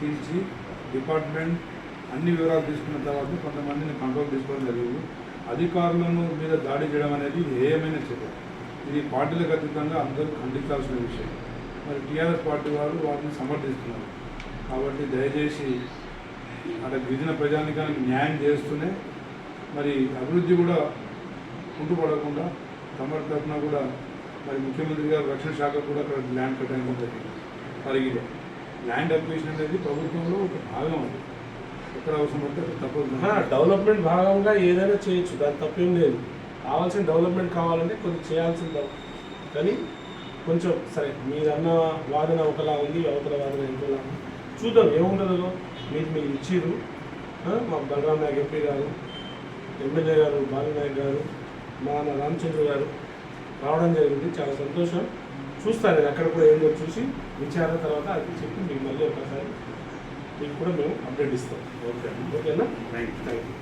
పిలిచి డిపార్ట్మెంట్ అన్ని వివరాలు తీసుకున్న తర్వాత కొంతమందిని కంట్రోల్ తీసుకోవడం జరిగింది. అధికారులను మీద దాడి చేయడం అనేది ఏమైనా చర్య ఇది పార్టీలకు అతీతంగా అందరూ ఖండించాల్సిన విషయం. మరి టీఆర్ఎస్ పార్టీ వాళ్ళు వాటిని సమర్థిస్తున్నారు. కాబట్టి దయచేసి అక్కడ గిరిజన ప్రజానికానికి న్యాయం చేస్తూనే మరి అభివృద్ధి కూడా కుంటుపడకుండా తమరి తరఫున కూడా మరి ముఖ్యమంత్రి గారు రక్షణ శాఖ కూడా అక్కడ ల్యాండ్ కట్టడం జరిగింది. పరిగిలో. ల్యాండ్ అక్విజిషన్ అనేది ప్రభుత్వంలో ఒక భాగం అది. ఎక్కడ అవసరం పడితే తప్పదు. డెవలప్మెంట్ భాగంగా ఏదైనా చేయొచ్చు దాని తప్పేం లేదు. కావాల్సిన డెవలప్మెంట్ కావాలంటే కొంచెం చేయాల్సింది కానీ కొంచెం సరే మీరన్న వాదన ఒకలా ఉంది అవతల వాదన ఇంకోలా ఉంది. చూద్దాం ఏముంటుందో మీరు మీరు ఇచ్చిర్రు. మా బలరాం నాయక్ ఎంపీ గారు ఎమ్మెల్యే గారు బాలనాయక్ గారు మా రామచంద్ర గారు రావడం జరిగింది. చాలా సంతోషం. చూస్తాను నేను అక్కడ కూడా ఏందో చూసి విచారణ తర్వాత అది చెప్పి మీకు మళ్ళీ ఒకసారి మీకు కూడా మేము అప్డేట్ ఇస్తాం. ఓకే ఓకేనా థ్యాంక్ యూ థ్యాంక్ యూ